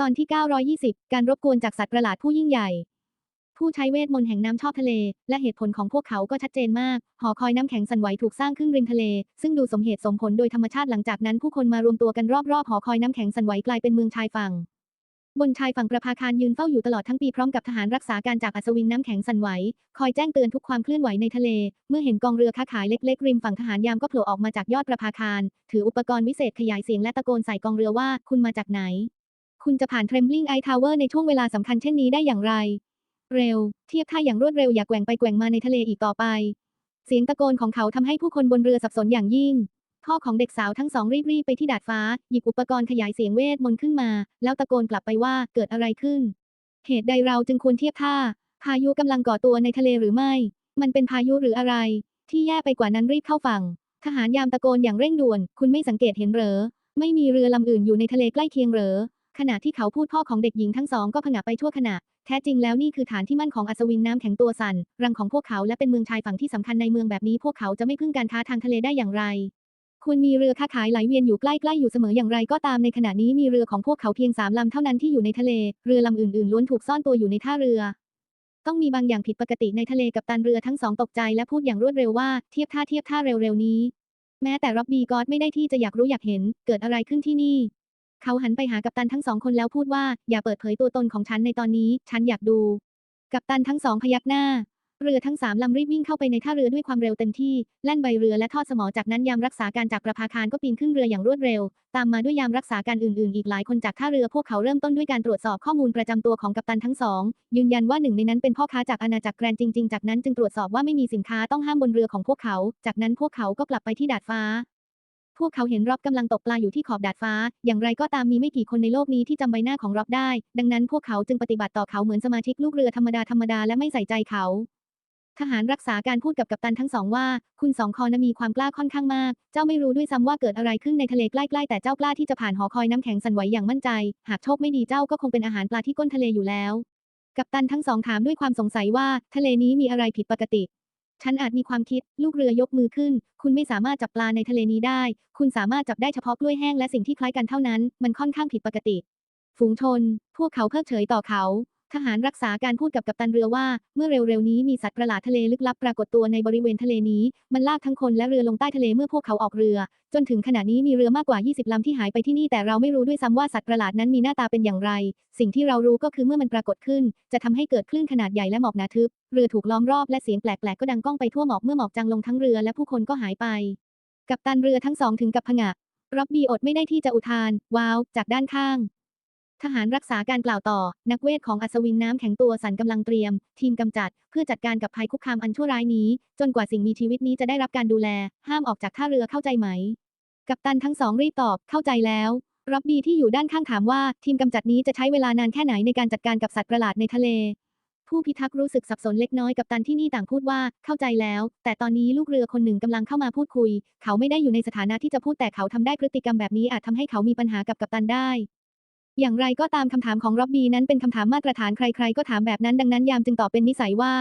ตอนที่ 920 การรบกวนจากสัตว์ประหลาดผู้ยิ่งใหญ่ ผู้ใช้เวทมนต์แห่งน้ำชอบทะเล และเหตุผลของพวกเขาก็ชัดเจนมาก หอคอยน้ำแข็งสั่นไหวถูกสร้างขึ้นริมทะเล ซึ่งดูสมเหตุสมผลโดยธรรมชาติหลังจากนั้นผู้คนมารวมตัวกันรอบๆหอคอยน้ำแข็งสั่นไหวกลายเป็นเมืองชายฝั่ง บนชายฝั่งประภาคารยืนเฝ้าอยู่ตลอดทั้งปีพร้อมกับทหารรักษาการจากอัศวินน้ำแข็งสั่นไหว คอยแจ้งเตือนทุกความเคลื่อนไหวในทะเล เมื่อเห็นกองเรือค้าขายเล็กๆริมฝั่งทหารยามก็โผล่ออกมาจากยอดประภาคาร ถืออุปกรณ์วิเศษขยายเสียงและตะโกนใส่กองเรือว่าคุณมาจากไหน คุณจะผ่านเทรมบลิงไอทาวเวอร์ในช่วงเวลาสำคัญเช่นนี้ได้อย่างไร เร็ว เทียบท่าอย่างรวดเร็วอย่าแกว่งไปแกว่งมาในทะเลอีกต่อไป เสียงตะโกนของเขาทำให้ผู้คนบนเรือสับสนอย่างยิ่ง พ่อของเด็กสาวทั้งสองรีบๆไปที่ดาดฟ้า หยิบอุปกรณ์ขยายเสียงเวทมนต์ขึ้นมา แล้วตะโกนกลับไปว่าเกิดอะไรขึ้น เหตุใดเราจึงควรเทียบท่า พายุกำลังก่อตัวในทะเลหรือไม่ มันเป็นพายุหรืออะไร ที่แย่ไปกว่านั้นรีบเข้าฝั่ง ทหารยามตะโกนอย่างเร่งด่วน คุณไม่สังเกตเห็นเหรอ ไม่มีเรือลำอื่นอยู่ในทะเลใกล้เคียงเหรอ ขณะที่เขาพูดพ่อของเด็กหญิงทั้งสองก็ผงะไปชั่วขณะ แท้จริงแล้วนี่คือฐานที่มั่นของอัศวินน้ำแข็งตัวสั่น รังของพวกเขาและเป็นเมืองชายฝั่งที่สำคัญในเมืองแบบนี้พวกเขาจะไม่พึ่งการค้าทางทะเลได้อย่างไร คุณมีเรือค้าขายไหลเวียนอยู่ใกล้ๆอยู่เสมออย่างไรก็ตามในขณะนี้มีเรือของพวกเขาเพียงสามลำเท่านั้นที่อยู่ในทะเล เรือลำอื่นๆล้วนถูกซ่อนตัวอยู่ในท่าเรือ ต้องมีบางอย่างผิดปกติในทะเลกับตันเรือทั้งสองตกใจและพูดอย่างรวดเร็วว่าเทียบท่าเทียบท่าเร็วๆนี้ แม้แต่ร็อบบี้ก็อดไม่ได้ที่จะอยากรู้อยากเห็น เกิดอะไรขึ้นที่นี่ เขาหันไปหากัปตันทั้งสองคนแล้วพูดว่า อย่าเปิดเผยตัวตนของฉันในตอนนี้ ฉันอยากดู กัปตันทั้งสองพยักหน้า เรือทั้งสามลำรีบวิ่งเข้าไปในท่าเรือด้วยความเร็วเต็มที่แล่นใบเรือและทอดสมอจากนั้นยามรักษาการจากประภาคารก็ปีนขึ้นเรืออย่างรวดเร็ว ตามมาด้วยยามรักษาการอื่นๆ อีกหลายคนจากท่าเรือพวกเขาเริ่มต้นด้วยการตรวจสอบข้อมูลประจำตัวของกัปตันทั้งสองยืนยันว่าหนึ่งในนั้นเป็นพ่อค้าจากอาณาจักรแกรนจริง ๆ จากนั้นจึงตรวจสอบว่าไม่มีสินค้าต้องห้ามบนเรือของพวกเขา จากนั้นพวกเขาก็กลับไปที่ดาดฟ้า พวกเขาเห็นร็อบกำลังตกปลาอยู่ที่ขอบดาดฟ้า อย่างไรก็ตามมีไม่กี่คนในโลกนี้ที่จำใบหน้าของร็อบได้ ดังนั้นพวกเขาจึงปฏิบัติต่อเขาเหมือนสมาชิกลูกเรือธรรมดาธรรมดาและไม่ใส่ใจเขา ทหารรักษาการพูดกับกัปตันทั้งสองว่า คุณสองคอนมีความกล้าค่อนข้างมาก เจ้าไม่รู้ด้วยซ้ำว่าเกิดอะไรขึ้นในทะเลใกล้ๆ แต่เจ้ากล้าที่จะผ่านหอคอยน้ำแข็งสั่นไหวอย่างมั่นใจ หากโชคไม่ดีเจ้าก็คงเป็นอาหารปลาที่ก้นทะเลอยู่แล้ว กัปตันทั้งสองถามด้วยความสงสัยว่า ทะเลนี้มีอะไรผิดปกติ ฉันอาจมีความคิด ลูกเรือยกมือขึ้น คุณไม่สามารถจับปลาในทะเลนี้ได้ คุณสามารถจับได้เฉพาะกล้วยแห้งและสิ่งที่คล้ายกันเท่านั้น มันค่อนข้างผิดปกติ ฝูงชน พวกเขาเพิกเฉยต่อเขา ทหารรักษาการพูดกับกัปตันเรือว่า เมื่อเร็วๆนี้มีสัตว์ประหลาดทะเลลึกลับปรากฏตัวในบริเวณทะเลนี้ มันลากทั้งคนและเรือลงใต้ทะเลเมื่อพวกเขาออกเรือ จนถึงขณะนี้มีเรือมากกว่า 20 ลำที่หายไปที่นี่แต่เราไม่รู้ด้วยซ้ำว่าสัตว์ประหลาดนั้นมีหน้าตาเป็นอย่างไร สิ่งที่เรารู้ก็คือเมื่อมันปรากฏขึ้น จะทำให้เกิดคลื่นขนาดใหญ่และหมอกหนาทึบ เรือถูกล้อมรอบและเสียงแปลกๆก็ดังก้องไปทั่วหมอกเมื่อหมอกจางลงทั้งเรือและผู้คนก็หายไป กัปตันเรือทั้งสองถึงกับผงะร็อบบี้อดไม่ได้ที่จะอุทาน ว้าว จากด้านข้าง ทหารรักษาการกล่าวต่อ นักเวทของอัศวินน้ำแข็งตัวสั่นกำลังเตรียม ทีมกำจัด เพื่อจัดการกับภัยคุกคามอันชั่วร้ายนี้ จนกว่าสิ่งมีชีวิตนี้จะได้รับการดูแล ห้ามออกจากท่าเรือเข้าใจไหม กัปตันทั้งสองรีบตอบเข้าใจแล้วร็อบบี้ที่อยู่ด้านข้างถามว่า ทีมกำจัดนี้จะใช้เวลานานแค่ไหนในการจัดการกับสัตว์ประหลาดในทะเล ผู้พิทักษ์รู้สึกสับสนเล็กน้อยกับตันที่นี่ต่างพูดว่าเข้าใจแล้ว แต่ตอนนี้ลูกเรือคนหนึ่งกำลังเข้ามาพูดคุย เขาไม่ได้อยู่ในสถานะที่จะพูดแต่เขาทำได้พฤติกรรมแบบนี้อาจทำให้เขามีปัญหากับกัปตันได้ อย่างไรก็ตามคำถามของร็อบบี้นั้นเป็นคำถามมาตรฐานใคร ๆ ก็ถามแบบนั้นดังนั้นยามจึงตอบเป็นนิสัยว่า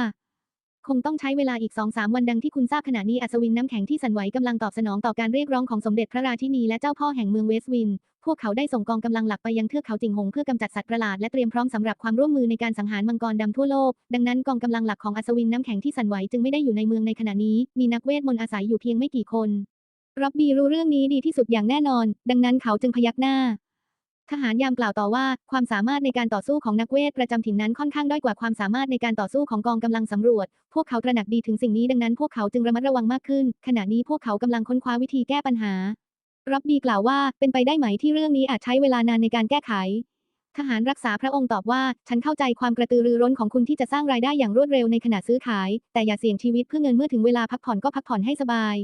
คงต้องใช้เวลาอีก2-3วันดังที่คุณทราบขณะนี้อัศวินน้ำแข็งที่สั่นไหวกำลังตอบสนองต่อการเรียกร้องของสมเด็จพระราชินีและเจ้าพ่อแห่งเมืองเวสต์วิน พวกเขาได้ส่งกองกำลังหลักไปยังเทือกเขาจิงหงเพื่อกำจัดสัตว์ประหลาดและเตรียมพร้อมสำหรับความร่วมมือในการสังหารมังกรดำทั่วโลก ดังนั้นกองกำลังหลักของอัศวินน้ำแข็งที่สั่นไหวจึงไม่ได้อยู่ในเมืองในขณะนี้ มีนักเวทมนต์อาศัยอยู่เพียงไม่กี่คนร็อบบี้รู้เรื่องนี้ดีที่สุดอย่างแน่นอน ดังนั้นเขาจึงพยักหน้า ทหารยามกล่าวต่อว่าความสามารถในการต่อสู้ของนักเวทประจำถิ่นนั้นค่อนข้างด้อยกว่าความสามารถในการต่อสู้ของกองกำลังสำรวจ พวกเขาตระหนักดีถึงสิ่งนี้ดังนั้นพวกเขาจึงระมัดระวังมากขึ้น ขณะนี้พวกเขากำลังค้นคว้าวิธีแก้ปัญหาร็อบบีกล่าวว่าเป็นไปได้ไหมที่เรื่องนี้อาจใช้เวลานานในการแก้ไข ทหารรักษาพระองค์ตอบว่า ฉันเข้าใจความกระตือรือร้นของคุณที่จะสร้างรายได้อย่างรวดเร็วในขณะซื้อขาย แต่อย่าเสี่ยงชีวิตเพื่อเงินเมื่อถึงเวลาพักผ่อนก็พักผ่อนให้สบาย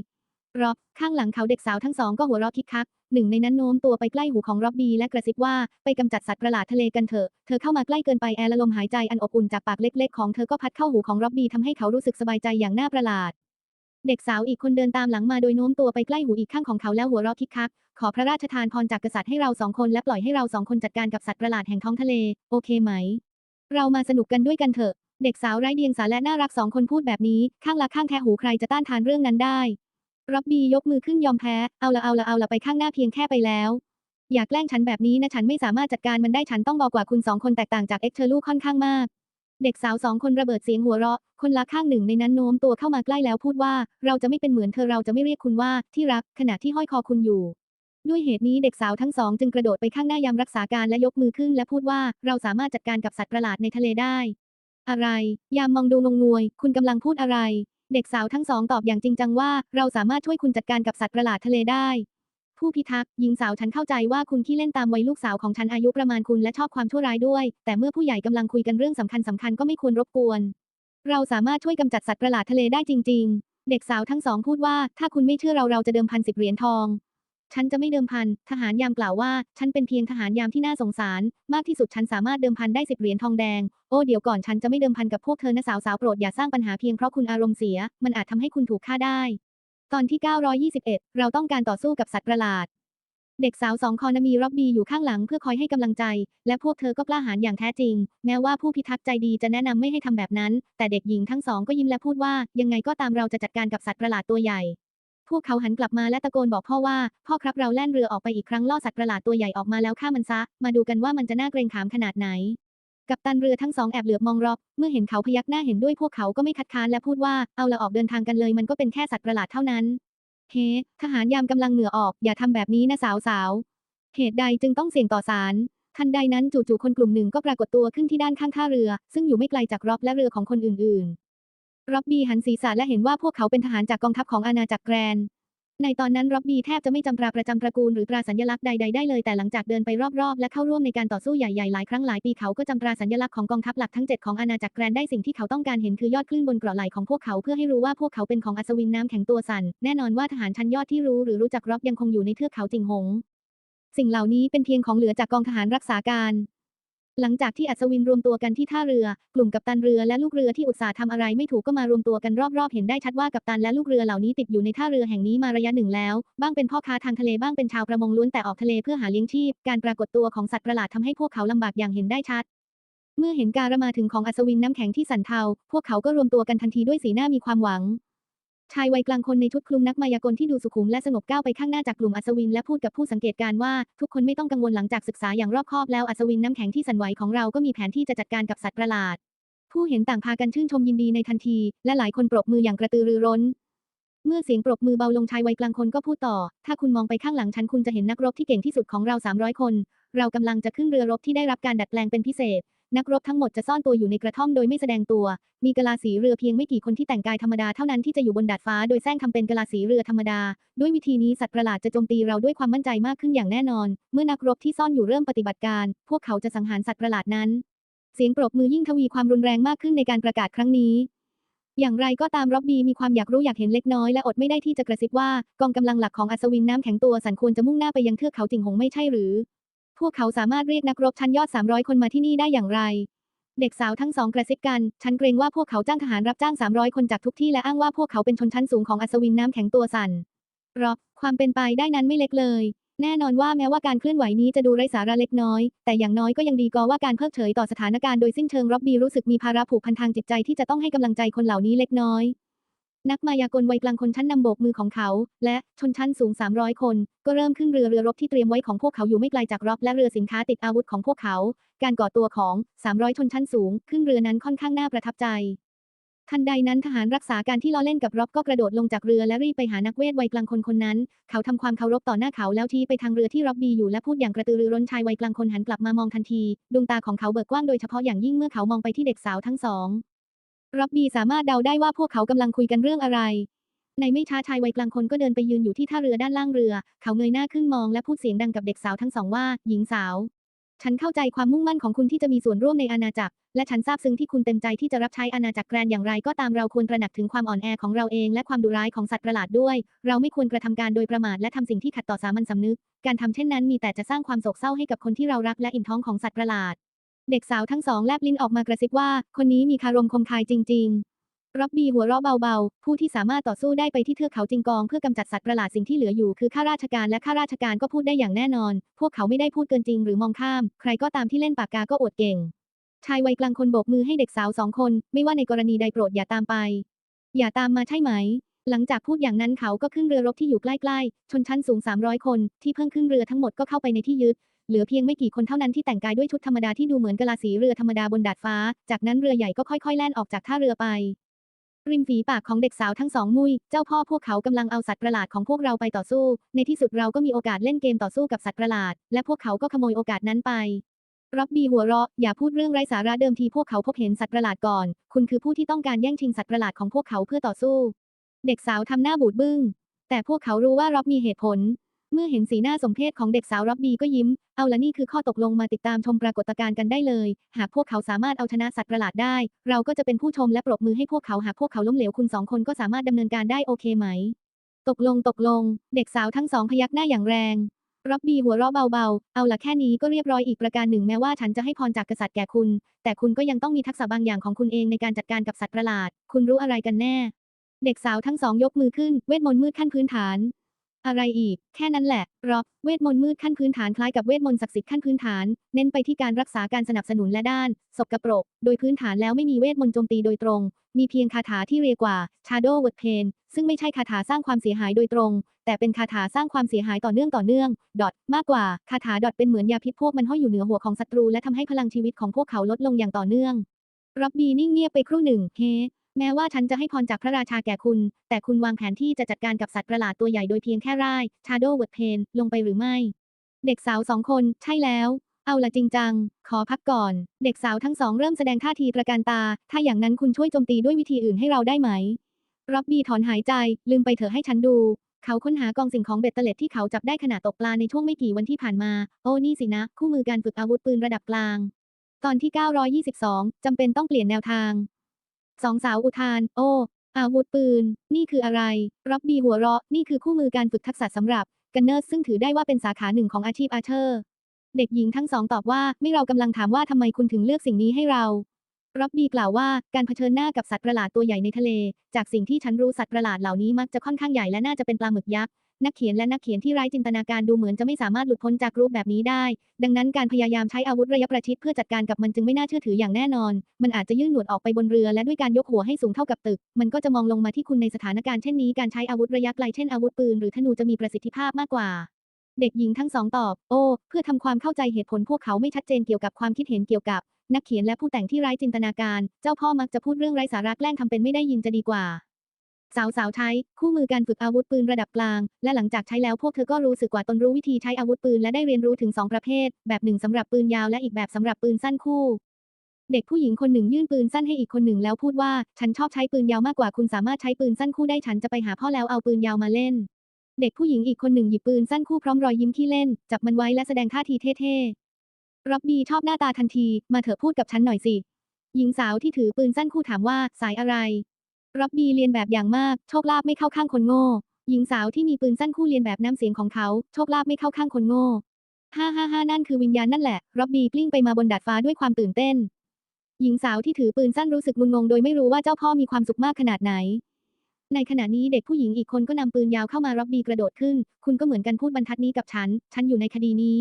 ร็อบข้างหลังเขาเด็กสาวทั้งสองก็หัวเราะคิกคัก หนึ่งในนั้นโน้มตัวไปใกล้หูของร็อบบี้และกระซิบว่าไปกำจัดสัตว์ประหลาดทะเลกันเถอะ เธอเข้ามาใกล้เกินไปแอร์ละลมหายใจอันอบอุ่นจากปากเล็กๆของเธอก็พัดเข้าหูของร็อบบี้ทำให้เขารู้สึกสบายใจอย่างน่าประหลาด เด็กสาวอีกคนเดินตามหลังมาโดยโน้มตัวไปใกล้หูอีกข้างของเขาแล้วหัวเราะคิกคัก ขอพระราชทานพรจากกษัตริย์ให้เราสองคนและปล่อยให้เราสองคนจัดการกับสัตว์ประหลาดแห่งท้องทะเล โอเคไหม เรามาสนุกกันด้วยกันเถอะ เด็กสาวไร้เดียงสาและน่ารักสองคนพูดแบบนี้ ข้างละข้างแทหูใครจะต้านทานเรื่องนั้นได้ ร็อบบี้ยกมือขึ้นยอมแพ้ เอาละเอาละเอาละไปข้างหน้าเพียงแค่ไปแล้ว อย่าแกล้งฉันแบบนี้นะฉันไม่สามารถจัดการมันได้ฉันต้องบอกกว่าคุณสองคนแตกต่างจากเอ็กเชอร์ลูค่อนข้างมาก เด็กสาวสองคนระเบิดเสียงหัวเราะ คนละข้างหนึ่งในนั้นโน้มตัวเข้ามาใกล้แล้วพูดว่า เราจะไม่เป็นเหมือนเธอเราจะไม่เรียกคุณว่าที่รักขณะที่ห้อยคอคุณอยู่ ด้วยเหตุนี้เด็กสาวทั้งสองจึงกระโดดไปข้างหน้ายามรักษาการและยกมือขึ้นและพูดว่าเราสามารถจัดการกับสัตว์ประหลาดในทะเลได้ อะไร ยามมองดูงงงวย คุณกำลังพูดอะไร เด็กสาวทั้งสองตอบอย่างจริงจังว่า เราสามารถช่วยคุณจัดการกับสัตว์ประหลาดทะเลได้ ผู้พิทักษ์หญิงสาวฉันเข้าใจว่าคุณที่เล่นตามวัยลูกสาวของฉันอายุประมาณคุณและชอบความชั่วร้ายด้วย แต่เมื่อผู้ใหญ่กำลังคุยกันเรื่องสำคัญสำคัญก็ไม่ควรรบกวน เราสามารถช่วยกำจัดสัตว์ประหลาดทะเลได้จริง ๆ เด็กสาวทั้งสองพูดว่า ถ้าคุณไม่เชื่อเราเราจะเดิมพันสิบเหรียญทอง ฉันจะไม่เดิมพัน ทหารยามกล่าวว่า ฉันเป็นเพียงทหารยามที่น่าสงสาร มากที่สุดฉันสามารถเดิมพันได้สิบเหรียญทองแดง โอ้เดี๋ยวก่อนฉันจะไม่เดิมพันกับพวกเธอนะสาวสาวๆโปรดอย่าสร้างปัญหาเพียงเพราะคุณอารมณ์เสีย มันอาจทำให้คุณถูกฆ่าได้ ตอนที่ 921 เราต้องการต่อสู้กับสัตว์ประหลาด เด็กสาวสองคอนมีร็อบบี้อยู่ข้างหลังเพื่อคอยให้กำลังใจ และพวกเธอก็กล้าหาญอย่างแท้จริง แม้ว่าผู้พิทักษ์ใจดีจะแนะนำไม่ให้ทำแบบนั้น แต่เด็กหญิงทั้งสองก็ยิ้มและพูดว่า ยังไงก็ตามเราจะจัดการกับสัตว์ประหลาดตัวใหญ่ พวกเขาหันกลับมาและตะโกนบอกพ่อว่า พ่อครับเราแล่นเรือออกไปอีกครั้งล่อสัตว์ประหลาดตัวใหญ่ออกมาแล้วฆ่ามันซะ มาดูกันว่ามันจะน่าเกรงขามขนาดไหน กัปตันเรือทั้งสองแอบเหลือบมองรอบ เมื่อเห็นเขาพยักหน้าเห็นด้วยพวกเขาก็ไม่คัดค้านและพูดว่า เอาละออกเดินทางกันเลยมันก็เป็นแค่สัตว์ประหลาดเท่านั้น เฮ้ ทหารยามกำลังเหงื่อออก อย่าทำแบบนี้นะสาวสาวเหตุใดจึงต้องเสี่ยงต่อสารทันใดนั้นจู่ๆคนกลุ่มหนึ่งก็ปรากฏตัวขึ้นที่ด้านข้างท่าเรือ ซึ่งอยู่ไม่ไกลจากรอบและเรือของคนอื่นๆ ร็อบบี้หันศีรษะและเห็นว่าพวกเขาเป็นทหารจากกองทัพของอาณาจักรแกรน ในตอนนั้นร็อบบี้แทบจะไม่จำตราประจำตระกูลหรือตราสัญลักษณ์ใดๆได้เลยแต่หลังจากเดินไปรอบๆ และเข้าร่วมในการต่อสู้ใหญ่ๆหลายครั้งหลายปีเขาก็จำตราสัญลักษณ์ของกองทัพหลักทั้งเจ็ดของอาณาจักรแกรนได้สิ่งที่เขาต้องการเห็นคือยอดคลื่นบนเกราะไหลของพวกเขาเพื่อให้รู้ว่าพวกเขาเป็นของอัศวินน้ำแข็งตัวสั่นแน่นอนว่าทหารชั้นยอดที่รู้หรือรู้จักร็อบยังคงอยู่ในเทือกเขาจิงหง สิ่งเหล่านี้เป็นเพียงของเหลือจากกองทหารรักษาการ หลังจากที่อัศวินรวมตัวกันที่ท่าเรือ กลุ่มกัปตันเรือและลูกเรือที่อุตสาห์ทำอะไรไม่ถูกก็มารวมตัวกันรอบๆ เห็นได้ชัดว่ากัปตันและลูกเรือเหล่านี้ติดอยู่ในท่าเรือแห่งนี้มาระยะหนึ่งแล้ว บ้างเป็นพ่อค้าทางทะเลบ้างเป็นชาวประมงล้วนแต่ออกทะเลเพื่อหาเลี้ยงชีพ การปรากฏตัวของสัตว์ประหลาดทำให้พวกเขาลำบากอย่างเห็นได้ชัด เมื่อเห็นการมาถึงของอัศวินน้ำแข็งที่สันเทา พวกเขาก็รวมตัวกันทันทีด้วยสีหน้ามีความหวัง ชายวัยกลางคนในชุดคลุมนักมายากลที่ดูสุขุมและสงบก้าวไปข้างหน้าจากกลุ่มอัศวินและพูดกับผู้สังเกตการณ์ว่า ทุกคนไม่ต้องกังวลหลังจากศึกษาอย่างรอบคอบแล้วอัศวินน้ำแข็งที่สั่นไหวของเราก็มีแผนที่จะจัดการกับสัตว์ประหลาด ผู้เห็นต่างพากันชื่นชมยินดีในทันที และหลายคนปรบมืออย่างกระตือรือร้น เมื่อเสียงปรบมือเบาลงชายวัยกลางคนก็พูดต่อ ถ้าคุณมองไปข้างหลังฉันคุณจะเห็นนักรบที่เก่งที่สุดของเรา300คน เรากำลังจะขึ้นเรือรบที่ได้รับการดัดแปลงเป็นพิเศษ นักรบทั้งหมดจะซ่อนตัวอยู่ในกระท่อมโดยไม่แสดงตัว มีกะลาสีเรือเพียงไม่กี่คนที่แต่งกายธรรมดาเท่านั้นที่จะอยู่บนดาดฟ้าโดยแซงทำเป็นกะลาสีเรือธรรมดา ด้วยวิธีนี้สัตว์ประหลาดจะโจมตีเราด้วยความมั่นใจมากขึ้นอย่างแน่นอน เมื่อนักรบที่ซ่อนอยู่เริ่มปฏิบัติการ พวกเขาจะสังหารสัตว์ประหลาดนั้น เสียงปรบมือยิ่งทวีความรุนแรงมากขึ้นในการประกาศครั้งนี้อย่างไรก็ตามร็อบบี้มีความอยากรู้อยากเห็นเล็กน้อยและอดไม่ได้ที่จะกระซิบว่ากองกำลังหลักของอัศวินน้ำแข็งตัวสันควรจะมุ่งหน้าไปยังเทือกเขาจิงหงไม่ใช่หรือ พวกเขาสามารถเรียกนักรบชั้นยอด 300 คนมาที่นี่ได้อย่างไร เด็กสาวทั้งสองกระซิบกัน ฉันเกรงว่าพวกเขาจ้างทหารรับจ้าง 300 คนจากทุกที่และอ้างว่าพวกเขาเป็นชนชั้นสูงของอัศวินน้ำแข็งตัวสั่นรอบความเป็นไปได้นั้นไม่เล็กเลย แน่นอนว่าแม้ว่าการเคลื่อนไหวนี้จะดูไร้สาระเล็กน้อย แต่อย่างน้อยก็ยังดีกว่าว่าการเพิกเฉยต่อสถานการณ์โดยสิ้นเชิงร็อบบี้รู้สึกมีภาระผูกพันทางจิตใจที่จะต้องให้กำลังใจคนเหล่านี้เล็กน้อย นักมายากลวัยกลางคนชั้นนำโบกมือของเขา และชนชั้นสูง 300 คน ก็เริ่มขึ้นเรือเรือรบที่เตรียมไว้ของพวกเขาอยู่ไม่ไกลจากร็อบและเรือสินค้าติดอาวุธของพวกเขา การก่อตัวของ 300 ชนชั้นสูง ขึ้นเรือนั้นค่อนข้างน่าประทับใจ ทันใดนั้นทหารรักษาการที่ล้อเล่นกับร็อบก็กระโดดลงจากเรือและรีบไปหานักเวทวัยกลางคนคนนั้น เขาทำความเคารพต่อหน้าเขาแล้วชี้ไปทางเรือที่ร็อบบีอยู่และพูดอย่างกระตือรือร้นชายวัยกลางคนหันกลับมามองทันที ดวงตาของเขาเบิกกว้างโดยเฉพาะอย่างยิ่งเมื่อเขามองไปที่เด็กสาวทั้งสอง ร็อบบีสามารถเดาได้ว่าพวกเขากำลังคุยกันเรื่องอะไร ในไม่ช้าชายวัยกลางคนก็เดินไปยืนอยู่ที่ท่าเรือด้านล่างเรือ เขาเงยหน้าขึ้นมองและพูดเสียงดังกับเด็กสาวทั้งสองว่า หญิงสาว ฉันเข้าใจความมุ่งมั่นของคุณที่จะมีส่วนร่วมในอาณาจักร และฉันซาบซึ้งที่คุณเต็มใจที่จะรับใช้อาณาจักรแกรนอย่างไรก็ตามเราควรตระหนักถึงความอ่อนแอของเราเองและความดุร้ายของสัตว์ประหลาดด้วย เราไม่ควรกระทำการโดยประมาทและทำสิ่งที่ขัดต่อสามัญสำนึก การทำเช่นนั้นมีแต่จะสร้างความโศกเศร้าให้กับคนที่เรารักและอิ่มท้องของสัตว์ประหลาด เด็กสาวทั้งสองแลบลิ้นออกมากระซิบว่า คนนี้มีคารมคมคายจริง ๆ ร็อบบี้หัวเราะเบาๆ ผู้ที่สามารถต่อสู้ได้ไปที่เทือกเขาจิงกองเพื่อกำจัดสัตว์ประหลาดสิ่งที่เหลืออยู่คือข้าราชการและข้าราชการก็พูดได้อย่างแน่นอน พวกเขาไม่ได้พูดเกินจริงหรือมองข้าม ใครก็ตามที่เล่นปากกาก็อวดเก่ง ชายวัยกลางคนโบกมือให้เด็กสาวสองคน ไม่ว่าในกรณีใดโปรดอย่าตามไป อย่าตามมาใช่ไหมหลังจากพูดอย่างนั้นเขาก็ขึ้นเรือรบที่อยู่ใกล้ๆ ชนชั้นสูง 300 คน ที่เพิ่งขึ้นเรือทั้งหมดก็เข้าไปในที่ยึด เหลือเพียงไม่กี่คนเท่านั้นที่แต่งกายด้วยชุดธรรมดาที่ดูเหมือนกะลาสีเรือธรรมดาบนดาดฟ้า จากนั้นเรือใหญ่ก็ค่อยๆ แล่นออกจากท่าเรือไป ริมฝีปากของเด็กสาวทั้งสองมุย เจ้าพ่อพวกเขากำลังเอาสัตว์ประหลาดของพวกเราไปต่อสู้ ในที่สุดเราก็มีโอกาสเล่นเกมต่อสู้กับสัตว์ประหลาด และพวกเขาก็ขโมยโอกาสนั้นไปรับบีหัวเราะ อย่าพูดเรื่องไร้สาระเดิมทีพวกเขาพบเห็นสัตว์ประหลาดก่อน คุณคือผู้ที่ต้องการแย่งชิงสัตว์ประหลาดของพวกเขาเพื่อต่อสู้ เด็กสาวทำหน้าบูดบึ้ง แต่พวกเขารู้ว่าร็อบมีเหตุผล เมื่อเห็นสีหน้าสมเพชของเด็กสาวร็อบบีก็ยิ้ม เอาละนี่คือข้อตกลงมาติดตามชมปรากฏการณ์กันได้เลย หากพวกเขาสามารถเอาชนะสัตว์ประหลาดได้ เราก็จะเป็นผู้ชมและปรบมือให้พวกเขาหากพวกเขาล้มเหลวคุณสองคนก็สามารถดำเนินการได้โอเคไหม ตกลงตกลง เด็กสาวทั้งสองพยักหน้าอย่างแรงรับบีหัวเราะเบาๆ เอาละแค่นี้ก็เรียบร้อยอีกประการหนึ่งแม้ว่าฉันจะให้พรจากกษัตริย์แก่คุณ แต่คุณก็ยังต้องมีทักษะบางอย่างของคุณเองในการจัดการกับสัตว์ประหลาด คุณรู้อะไรกันแน่ เด็กสาวทั้งสองยกมือขึ้น เวทมนต์มืดขั้นพื้นฐาน อะไรอีก แค่นั้นแหละรอบเวทมนต์มืดขั้นพื้นฐานคล้ายกับเวทมนต์ศักดิ์สิทธิ์ขั้นพื้นฐาน เน้นไปที่การรักษาการสนับสนุนและด้านสกระปรก โดยพื้นฐานแล้วไม่มีเวทมนต์โจมตีโดยตรง มีเพียงคาถาที่เรียกว่า Shadow Word Pain ซึ่งไม่ใช่คาถาสร้างความเสียหายโดยตรง แต่เป็นคาถาสร้างความเสียหายต่อเนื่องต่อเนื่อง ดอทมากกว่าคาถาดอทเป็นเหมือนยาพิษพวกมันห้อยอยู่เหนือหัวของศัตรูและทำให้พลังชีวิตของพวกเขาลดลงอย่างต่อเนื่องรับบีนิ่งเงียบไปครู่หนึ่งเฮ้ แม้ว่าฉันจะให้พรจากพระราชาแก่คุณ แต่คุณวางแผนที่จะจัดการกับสัตว์ประหลาดตัวใหญ่โดยเพียงแค่ร่าย Shadow Word Pain ลงไปหรือไม่ เด็กสาวสองคน ใช่แล้ว เอาละจริงจัง ขอพักก่อน เด็กสาวทั้งสองเริ่มแสดงท่าทีประการตา ถ้าอย่างนั้นคุณช่วยโจมตีด้วยวิธีอื่นให้เราได้ไหมรับบี้ถอนหายใจ ลืมไปเถอะให้ฉันดู เขาค้นหากองสิ่งของเบ็ดเตล็ดที่เขาจับได้ขณะตกปลาในช่วงไม่กี่วันที่ผ่านมา โอ้นี่สินะ คู่มือการฝึกอาวุธปืนระดับกลาง ตอนที่ 922 จำเป็นต้องเปลี่ยนแนวทาง สองสาวอุทาน โอ้อาวุธปืน นี่คืออะไรรับบีหัวเราะ นี่คือคู่มือการฝึกทักษะสำหรับกันเนอร์ซึ่งถือได้ว่าเป็นสาขาหนึ่งของอาชีพอาเธอร์ เด็กหญิงทั้งสองตอบว่า ไม่เรากำลังถามว่าทำไมคุณถึงเลือกสิ่งนี้ให้เรารับบีกล่าวว่าการเผชิญหน้ากับสัตว์ประหลาดตัวใหญ่ในทะเล จากสิ่งที่ฉันรู้สัตว์ประหลาดเหล่านี้มักจะค่อนข้างใหญ่และน่าจะเป็นปลาหมึกยักษ์ นักเขียนและนักเขียนที่ไร้จินตนาการดูเหมือนจะไม่สามารถหลุดพ้นจากรูปแบบนี้ได้ ดังนั้นการพยายามใช้อาวุธระยะประชิดเพื่อจัดการกับมันจึงไม่น่าเชื่อถืออย่างแน่นอน มันอาจจะยื่นหนวดออกไปบนเรือและด้วยการยกหัวให้สูงเท่ากับตึก มันก็จะมองลงมาที่คุณในสถานการณ์เช่นนี้การใช้อาวุธระยะไกลเช่นอาวุธปืนหรือธนูจะมีประสิทธิภาพมากกว่าเด็กหญิงทั้งสองตอบ โอ้ เพื่อทำความเข้าใจเหตุผลพวกเขาไม่ชัดเจนเกี่ยวกับความคิดเห็นเกี่ยวกับ นักเขียนและผู้แต่งที่ไร้จินตนาการ เจ้าพ่อมักจะพูดเรื่องไร้สาระแกล้งทำเป็นไม่ได้ยินจะดีกว่า สาวสาวๆใช้ คู่มือการฝึกอาวุธปืนระดับกลาง และหลังจากใช้แล้วพวกเธอก็รู้สึกกว่าตนรู้วิธีใช้อาวุธปืนและได้เรียนรู้ถึงสองประเภท แบบหนึ่งสำหรับปืนยาวและอีกแบบสำหรับปืนสั้นคู่ เด็กผู้หญิงคนหนึ่งยื่นปืนสั้นให้อีกคนหนึ่งแล้วพูดว่า ฉันชอบใช้ปืนยาวมากกว่าคุณสามารถใช้ปืนสั้นคู่ได้ฉันจะไปหาพ่อแล้วเอาปืนยาวมาเล่น เด็กผู้หญิงอีกคนหนึ่งหยิบปืนสั้นคู่พร้อมรอยยิ้มขี้เล่น จับมันไว้และแสดงท่าทีเท่ๆรับบีชอบหน้าตาทันที มาเถอะพูดกับฉันหน่อยสิหญิงสาวที่ถือปืนสั้นคู่ถามว่าสายอะไร รับบีเรียนแบบอย่างมาก โชคลาภไม่เข้าข้างคนโง่ หญิงสาวที่มีปืนสั้นคู่เรียนแบบน้ำเสียงของเขา โชคลาภไม่เข้าข้างคนโง่ฮ่าฮ่าฮ่านั่นคือวิญญาณนั่นแหละ รับบีกลิ้งไปมาบนดาดฟ้าด้วยความตื่นเต้น หญิงสาวที่ถือปืนสั้นรู้สึกงุนงงโดยไม่รู้ว่าเจ้าพ่อมีความสุขมากขนาดไหน ในขณะนี้เด็กผู้หญิงอีกคนก็นำปืนยาวเข้ามาร็อบบีกระโดดขึ้น คุณก็เหมือนกันพูดบรรทัดนี้กับฉัน ฉันอยู่ในคดีนี้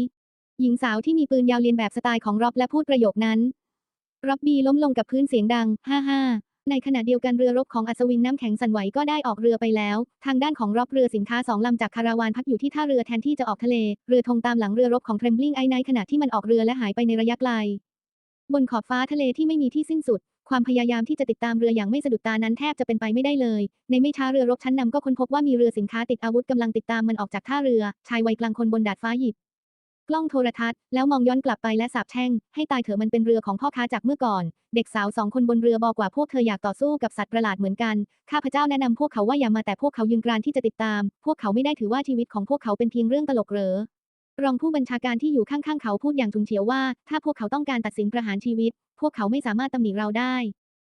หญิงสาวที่มีปืนยาวเรียนแบบสไตล์ของร็อบและพูดประโยคนั้นร็อบบีล้มลงกับพื้นเสียงดัง ฮ่าฮ่า ในขณะเดียวกันเรือรบของอัศวินน้ำแข็งสั่นไหวก็ได้ออกเรือไปแล้ว ทางด้านของรอบเรือสินค้าสองลำจากคาราวานพักอยู่ที่ท่าเรือแทนที่จะออกทะเล เรือธงตามหลังเรือรบของเทรมบลิงไอไนขณะที่มันออกเรือและหายไปในระยะไกล บนขอบฟ้าทะเลที่ไม่มีที่สิ้นสุด ความพยายามที่จะติดตามเรืออย่างไม่สะดุดตานั้นแทบจะเป็นไปไม่ได้เลย ในไม่ช้าเรือรบชั้นนำก็ค้นพบว่ามีเรือสินค้าติดอาวุธกำลังติดตามมันออกจากท่าเรือ ชายวัยกลางคนบนดาดฟ้าหยิบ กล้องโทรทัศน์ แล้วมองย้อนกลับไปและสาบแช่ง ให้ตายเถอะมันเป็นเรือของพ่อค้าจากเมื่อก่อน เด็กสาวสองคนบนเรือบอกว่าพวกเธออยากต่อสู้กับสัตว์ประหลาดเหมือนกัน ข้าพเจ้าแนะนำพวกเขาว่าอย่ามาแต่พวกเขายืนกรานที่จะติดตาม พวกเขาไม่ได้ถือว่าชีวิตของพวกเขาเป็นเพียงเรื่องตลกเหรอรองผู้บัญชาการที่อยู่ข้างๆเขาพูดอย่างฉุนเฉียวว่า ถ้าพวกเขาต้องการตัดสินประหารชีวิต พวกเขาไม่สามารถตำหนิเราได้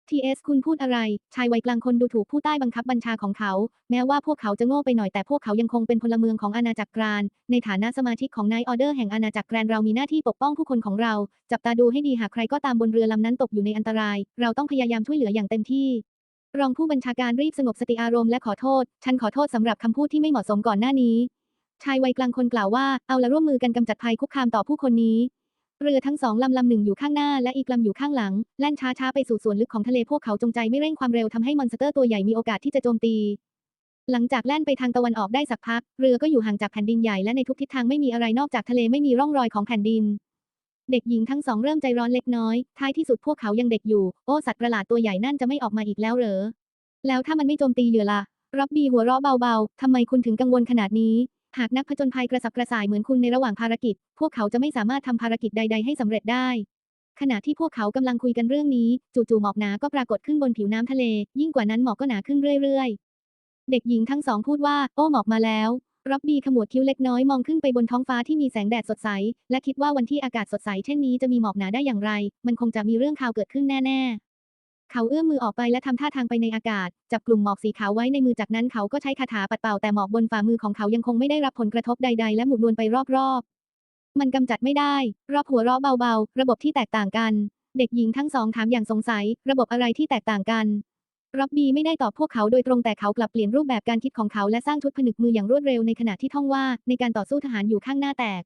ทีเอสคุณพูดอะไร ชายวัยกลางคนดูถูกผู้ใต้บังคับบัญชาของเขา แม้ว่าพวกเขาจะโง่ไปหน่อยแต่พวกเขายังคงเป็นพลเมืองของอาณาจักรแกรน ในฐานะสมาชิกของนายออเดอร์แห่งอาณาจักรแกรนเรามีหน้าที่ปกป้องผู้คนของเรา จับตาดูให้ดีหากใครก็ตามบนเรือลำนั้นตกอยู่ในอันตราย เราต้องพยายามช่วยเหลืออย่างเต็มที่ รองผู้บัญชาการรีบสงบสติอารมณ์และขอโทษ ฉันขอโทษสำหรับคำพูดที่ไม่เหมาะสมก่อนหน้านี้ ชายวัยกลางคนกล่าวว่า เอาละร่วมมือกันกำจัดภัยคุกคามต่อผู้คนนี้ เรือทั้งสองลำลำหนึ่งอยู่ข้างหน้าและอีกลำอยู่ข้างหลัง แล่นช้าๆไปสู่ส่วนลึกของทะเลพวกเขาจงใจไม่เร่งความเร็วทำให้มอนสเตอร์ตัวใหญ่มีโอกาสที่จะโจมตี หลังจากแล่นไปทางตะวันออกได้สักพัก เรือก็อยู่ห่างจากแผ่นดินใหญ่และในทุกทิศทางไม่มีอะไรนอกจากทะเลไม่มีร่องรอยของแผ่นดิน เด็กหญิงทั้งสองเริ่มใจร้อนเล็กน้อย ท้ายที่สุดพวกเขายังเด็กอยู่ โอ้สัตว์ประหลาดตัวใหญ่นั่นจะไม่ออกมาอีกแล้วเหรอ แล้วถ้ามันไม่โจมตีเหยื่อล่ะรับบีหัวเราะเบาๆทำไมคุณถึงกังวลขนาดนี้ หากนักผจญภัยกระสับกระส่ายเหมือนคุณในระหว่างภารกิจ พวกเขาจะไม่สามารถทำภารกิจใด ๆ ให้สำเร็จได้ ขณะที่พวกเขากำลังคุยกันเรื่องนี้ จู่ๆหมอกหนาก็ปรากฏขึ้นบนผิวน้ำทะเล ยิ่งกว่านั้นหมอกก็หนาขึ้นเรื่อยๆ เด็กหญิงทั้งสองพูดว่า โอ้หมอกมาแล้วรับบีขมวดคิ้วเล็กน้อยมองขึ้นไปบนท้องฟ้าที่มีแสงแดดสดใส และคิดว่าวันที่อากาศสดใสเช่นนี้จะมีหมอกหนาได้อย่างไร มันคงจะมีเรื่องข่าวเกิดขึ้นแน่ๆ เขาเอื้อมมือออกไปและทำท่าทางไปในอากาศ จับกลุ่มหมอกสีขาวไว้ในมือจากนั้นเขาก็ใช้คาถาปัดเป่าแต่หมอกบนฝ่ามือของเขายังคงไม่ได้รับผลกระทบใด ๆ และหมุนวนไปรอบๆ มันกำจัดไม่ได้ รอบหัวเราะเบาๆ ระบบที่แตกต่างกัน เด็กหญิงทั้งสองถามอย่างสงสัย ระบบอะไรที่แตกต่างกันร็อบบี้ไม่ได้ตอบพวกเขาโดยตรงแต่เขากลับเปลี่ยนรูปแบบการคิดของเขาและสร้างชุดผนึกมืออย่างรวดเร็วในขณะที่ท่องว่าในการต่อสู้ทหารอยู่ข้างหน้าแตก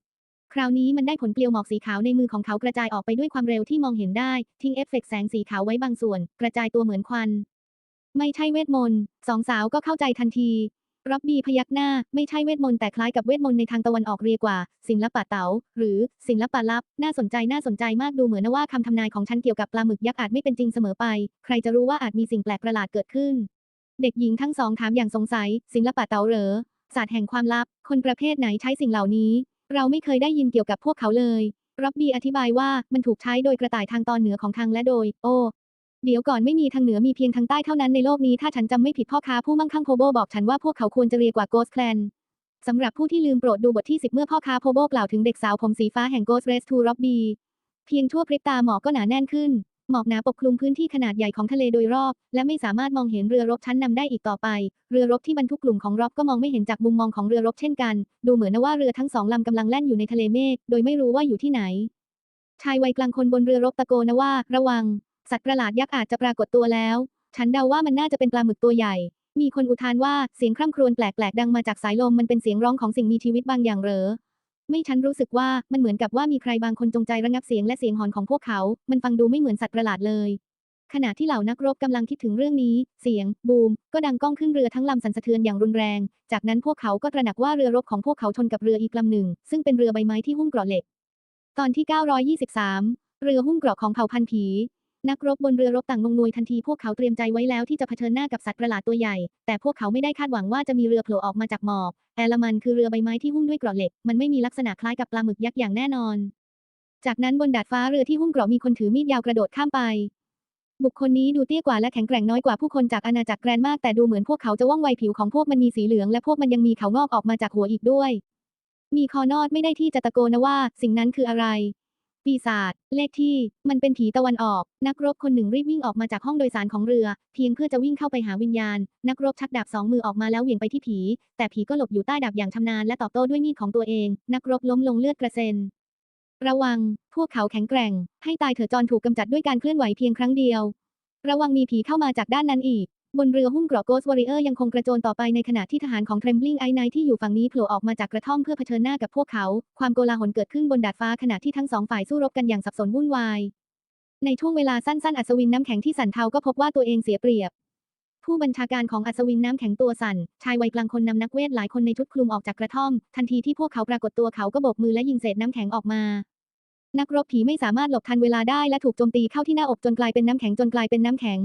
คราวนี้มันได้ผลเปลี่ยวหมอกสีขาวในมือของเขากระจายออกไปด้วยความเร็วที่มองเห็นได้ ทิ้งเอฟเฟกต์แสงสีขาวไว้บางส่วน กระจายตัวเหมือนควัน ไม่ใช่เวทมนต์สองสาวก็เข้าใจทันทีร็อบบี้พยักหน้า ไม่ใช่เวทมนต์แต่คล้ายกับเวทมนต์ในทางตะวันออกเรียกว่า ศิลปะเต๋าหรือศิลปะลับ น่าสนใจน่าสนใจมากดูเหมือนว่าคำทำนายของฉันเกี่ยวกับปลาหมึกยักษ์อาจไม่เป็นจริงเสมอไป ใครจะรู้ว่าอาจมีสิ่งแปลกประหลาดเกิดขึ้น เด็กหญิงทั้งสองถามอย่างสงสัย ศิลปะเต๋าเหรอศาสตร์แห่งความลับ คนประเภทไหนใช้สิ่งเหล่านี้ เราไม่เคยได้ยินเกี่ยวกับพวกเขาเลยร็อบบี้อธิบายว่ามันถูกใช้โดยกระต่ายทางตอนเหนือของทางและโดย โอ้เดี๋ยวก่อนไม่มีทางเหนือมีเพียงทางใต้เท่านั้นในโลกนี้ถ้าฉันจำไม่ผิดพ่อค้าผู้มั่งคั่งโพโบบอกฉันว่าพวกเขาควรจะเรียกว่า Ghost Clan สำหรับผู้ที่ลืมโปรดดูบทที่ 10 เมื่อพ่อค้าโพโบกล่าวถึงเด็กสาวผมสีฟ้าแห่ง Ghost Race to Robbie เพียงชั่วพริบตาหมอกก็หนาแน่นขึ้น หมอกหนาปกคลุมพื้นที่ขนาดใหญ่ของทะเลโดยรอบ และไม่สามารถมองเห็นเรือรบชั้นนำได้อีกต่อไป เรือรบที่บรรทุกกลุ่มของร็อบก็มองไม่เห็นจากมุมมองของเรือรบเช่นกัน ดูเหมือนว่าเรือทั้งสองลำกำลังแล่นอยู่ในทะเลเมฆโดยไม่รู้ว่าอยู่ที่ไหน ชายวัยกลางคนบนเรือรบตะโกนว่า ระวัง สัตว์ประหลาดยักษ์อาจจะปรากฏตัวแล้ว ฉันเดาว่ามันน่าจะเป็นปลาหมึกตัวใหญ่ มีคนอุทานว่าเสียงคร่ำครวญแปลกๆดังมาจากสายลมมันเป็นเสียงร้องของสิ่งมีชีวิตบางอย่างเหรอ ไม่ฉันรู้สึกว่ามันเหมือนกับว่ามีใครบางคนจงใจระงับเสียงและเสียงหอนของพวกเขา มันฟังดูไม่เหมือนสัตว์ประหลาดเลย ขณะที่เหล่านักรบกำลังคิดถึงเรื่องนี้ เสียง บูม ก็ดังก้องขึ้นเรือทั้งลำสั่นสะเทือนอย่างรุนแรง จากนั้นพวกเขาก็ตระหนักว่าเรือรบของพวกเขาชนกับเรืออีกลำหนึ่ง ซึ่งเป็นเรือใบไม้ที่หุ้มเกราะเหล็ก ตอนที่ 923 เรือหุ้มเกราะของเผ่าพันธุ์ผี นักรบบนเรือรบต่างงงงวยทันทีพวกเขาเตรียมใจไว้แล้วที่จะเผชิญหน้ากับสัตว์ประหลาดตัวใหญ่ แต่พวกเขาไม่ได้คาดหวังว่าจะมีเรือโผล่ออกมาจากหมอกแอลมันคือเรือใบไม้ที่หุ้มด้วยเกราะเหล็ก มันไม่มีลักษณะคล้ายกับปลาหมึกยักษ์อย่างแน่นอน จากนั้นบนดาดฟ้าเรือที่หุ้มเกราะมีคนถือมีดยาวกระโดดข้ามไป บุคคลนี้ดูเตี้ยกว่าและแข็งแกร่งน้อยกว่าผู้คนจากอาณาจักรแกรนมากแต่ดูเหมือนพวกเขาจะว่องไวผิวของพวกมันมีสีเหลืองและพวกมันยังมีเขางอกออกมาจากหัวอีกด้วย มีคอนอดไม่ได้ที่จะตะโกนนะว่า สิ่งนั้นคืออะไร ปีศาจเลขที่ มันเป็นผีตะวันออก นักรบคนหนึ่งรีบวิ่งออกมาจากห้องโดยสารของเรือ เพียงเพื่อจะวิ่งเข้าไปหาวิญญาณ นักรบชักดาบสองมือออกมาแล้วเหวี่ยงไปที่ผี แต่ผีก็หลบอยู่ใต้ดาบอย่างชำนาญและตอบโต้ด้วยมีดของตัวเอง นักรบล้มลงเลือดกระเซ็น ระวัง พวกเขาแข็งแกร่ง ให้ตายเถอะจอนถูกกำจัดด้วยการเคลื่อนไหวเพียงครั้งเดียว ระวังมีผีเข้ามาจากด้านนั้นอีก บนเรือหุ้มเกราะโกสวอริเออร์ยังคงกระโจนต่อไปในขณะที่ทหารของเทรมบลิงไอไนที่อยู่ฝั่งนี้โผล่ออกมาจากกระท่อมเพื่อเผชิญหน้ากับพวกเขา ความโกลาหลเกิดขึ้นบนดาดฟ้าขณะที่ทั้งสองฝ่ายสู้รบกันอย่างสับสนวุ่นวาย ในช่วงเวลาสั้นๆ อัศวินน้ำแข็งที่สั่นเทาก็พบว่าตัวเองเสียเปรียบ ผู้บัญชาการของอัศวินน้ำแข็งตัวสั่น ชายวัยกลางคนนำนักเวทหลายคนในชุดคลุมออกจากกระท่อม ทันทีที่พวกเขาปรากฏตัวเขาก็โบกมือและยิงเศษน้ำแข็งออกมานักรบผีไม่สามารถหลบทันเวลาได้และถูกโจมตีเข้าที่หน้าอกจนกลายเป็นน้ำแข็งจนกลายเป็นน้ำแข็ง